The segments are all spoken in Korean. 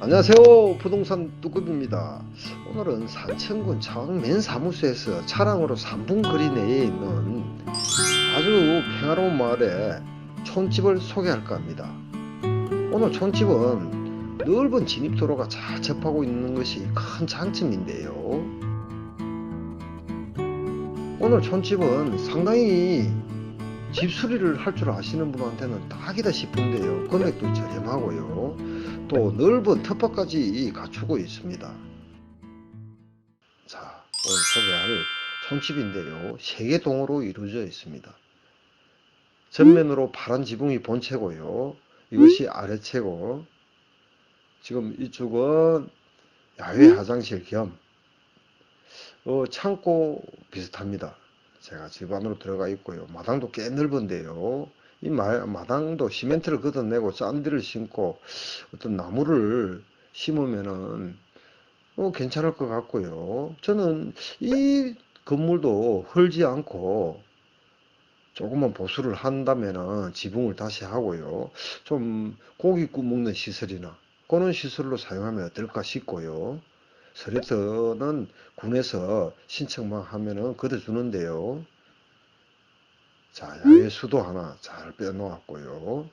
안녕하세요. 부동산 뚜급입니다. 오늘은 산천군 창맨 사무소에서 차량으로 3분 거리 내에 있는 아주 평화로운 마을에 촌집을 소개할까 합니다. 오늘 촌집은 넓은 진입도로가 잘 접하고 있는 것이 큰 장점인데요 오늘 촌집은 상당히 집 수리를 할 줄 아시는 분한테는 딱이다 싶은데요 금액도 저렴하고요 또 넓은 텃밭까지 갖추고 있습니다. 자, 오늘 소개할 촌집인데요. 세개 동으로 이루어져 있습니다. 전면으로 파란 지붕이 본체고요. 이것이 아래체고 지금 이쪽은 야외 화장실 겸 어, 창고 비슷합니다. 제가 집 안으로 들어가 있고요. 마당도 꽤 넓은데요. 이 마, 마당도 시멘트를 걷어내고 짠디를 심고 어떤 나무를 심으면은 어, 괜찮을 것 같고요. 저는 이 건물도 헐지 않고 조금만 보수를 한다면은 지붕을 다시 하고요. 좀 고기 구워 먹는 시설이나 그런 시설로 사용하면 어떨까 싶고요. 서레트는 군에서 신청만 하면은 걷어 주는데요. 자, 야외 수도 하나 잘 빼놓았고요.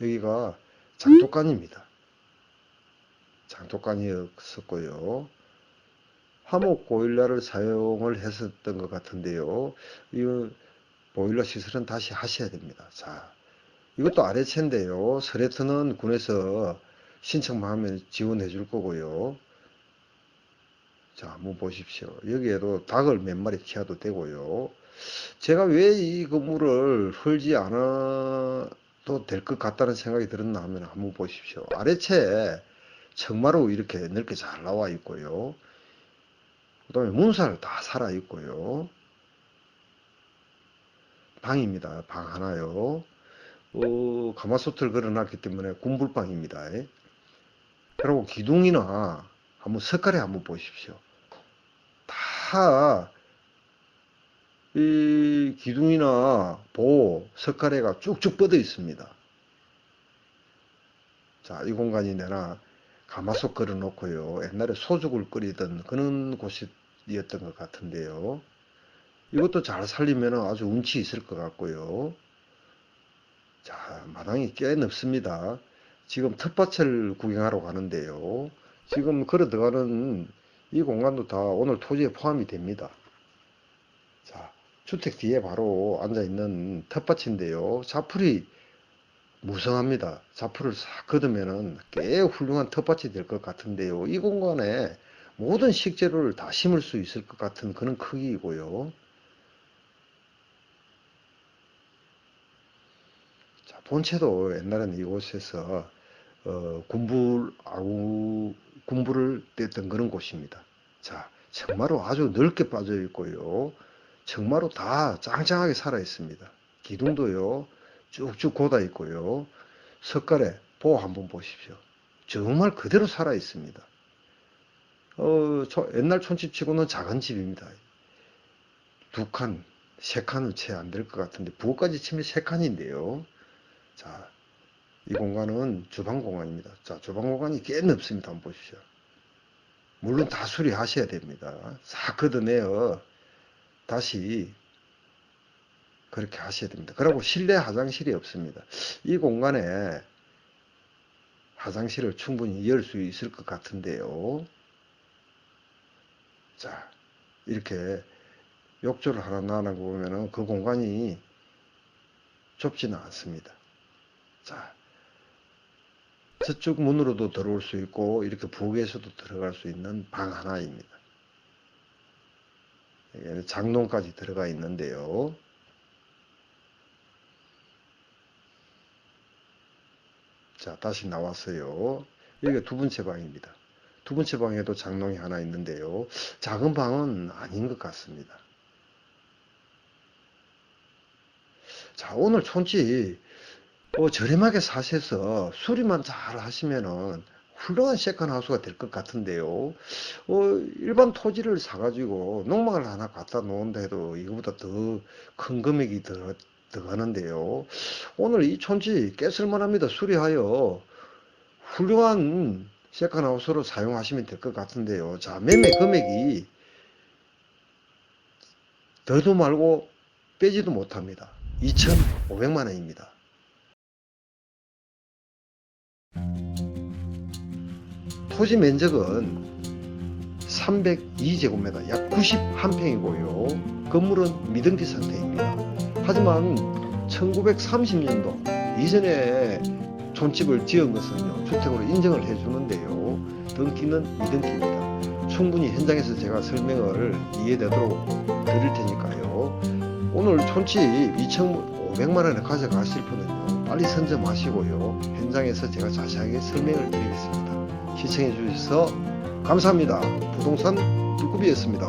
여기가 장독간입니다. 장독간이었었고요. 화목 보일러를 사용을 했었던 것 같은데요. 이 보일러 시설은 다시 하셔야 됩니다. 자, 이것도 아래채인데요. 서레트는 군에서 신청만 하면 지원해 줄 거고요. 자, 한번 보십시오. 여기에도 닭을 몇 마리 키워도 되고요. 제가 왜 이 건물을 헐지 않아도 될 것 같다는 생각이 들었나 하면 한번 보십시오. 아래채에 정마로 이렇게 넓게 잘 나와 있고요. 그 다음에 문살 다 살아 있고요. 방입니다. 방 하나요. 어, 가마솥을 걸어놨기 때문에 군불방입니다. 그리고 기둥이나 한번 석가래 한번 보십시오. 다 이 기둥이나 보, 석가래가 쭉쭉 뻗어 있습니다. 자, 이 공간이 내나 가마솥 걸어 놓고요. 옛날에 소죽을 끓이던 그런 곳이었던 것 같은데요. 이것도 잘 살리면 아주 운치 있을 것 같고요. 자, 마당이 꽤 넓습니다. 지금 텃밭을 구경하러 가는데요. 지금 걸어 들어가는 이 공간도 다 오늘 토지에 포함이 됩니다. 자, 주택 뒤에 바로 앉아 있는 텃밭인데요. 자풀이 무성합니다. 자풀을 싹 걷으면은 꽤 훌륭한 텃밭이 될 것 같은데요. 이 공간에 모든 식재료를 다 심을 수 있을 것 같은 그런 크기이고요. 자, 본체도 옛날에는 이곳에서 어, 군불, 아우, 군불을 뗐던 그런 곳입니다. 자, 정말로 아주 넓게 빠져 있고요. 정말로 다 짱짱하게 살아 있습니다. 기둥도요, 쭉쭉 고다 있고요. 석가래, 보 한번 보십시오. 정말 그대로 살아 있습니다. 어, 저 옛날 촌집 치고는 작은 집입니다. 두 칸, 세 칸은 채안 될 것 같은데, 부엌까지 치면 세 칸인데요. 자, 이 공간은 주방 공간입니다. 자, 주방 공간이 꽤 넓습니다. 한번 보십시오. 물론 다 수리하셔야 됩니다. 싹 걷어내어 다시 그렇게 하셔야 됩니다. 그리고 실내 화장실이 없습니다. 이 공간에 화장실을 충분히 열 수 있을 것 같은데요. 자, 이렇게 욕조를 하나 놔놓은 거 보면은 그 공간이 좁지는 않습니다. 자, 저쪽 문으로도 들어올 수 있고 이렇게 부엌에서도 들어갈 수 있는 방 하나입니다. 여기는 장롱까지 들어가 있는데요. 자, 다시 나왔어요. 여기가 두 번째 방입니다. 두 번째 방에도 장롱이 하나 있는데요. 작은 방은 아닌 것 같습니다. 자, 오늘 촌집 어, 저렴하게 사셔서 수리만 잘 하시면은 훌륭한 세컨 하우스가 될 것 같은데요. 어, 일반 토지를 사가지고 농막을 하나 갖다 놓은다 해도 이거보다 더 큰 금액이 더, 들어가는데요. 오늘 이 촌지 깨쓸만합니다. 수리하여 훌륭한 세컨 하우스로 사용하시면 될 것 같은데요. 자, 매매 금액이 더도 말고 빼지도 못합니다. 2,500만 원입니다. 토지 면적은 302제곱미터, 약 91평이고요. 건물은 미등기 상태입니다. 하지만 1930년도 이전에 촌집을 지은 것은요, 주택으로 인정을 해주는데요. 등기는 미등기입니다. 충분히 현장에서 제가 설명을 이해되도록 드릴 테니까요. 오늘 촌집 2,500만 원에 가져가실 분은요, 빨리 선점하시고요. 현장에서 제가 자세하게 설명을 드리겠습니다. 시청해 주셔서 감사합니다. 부동산 뚜꾸비였습니다.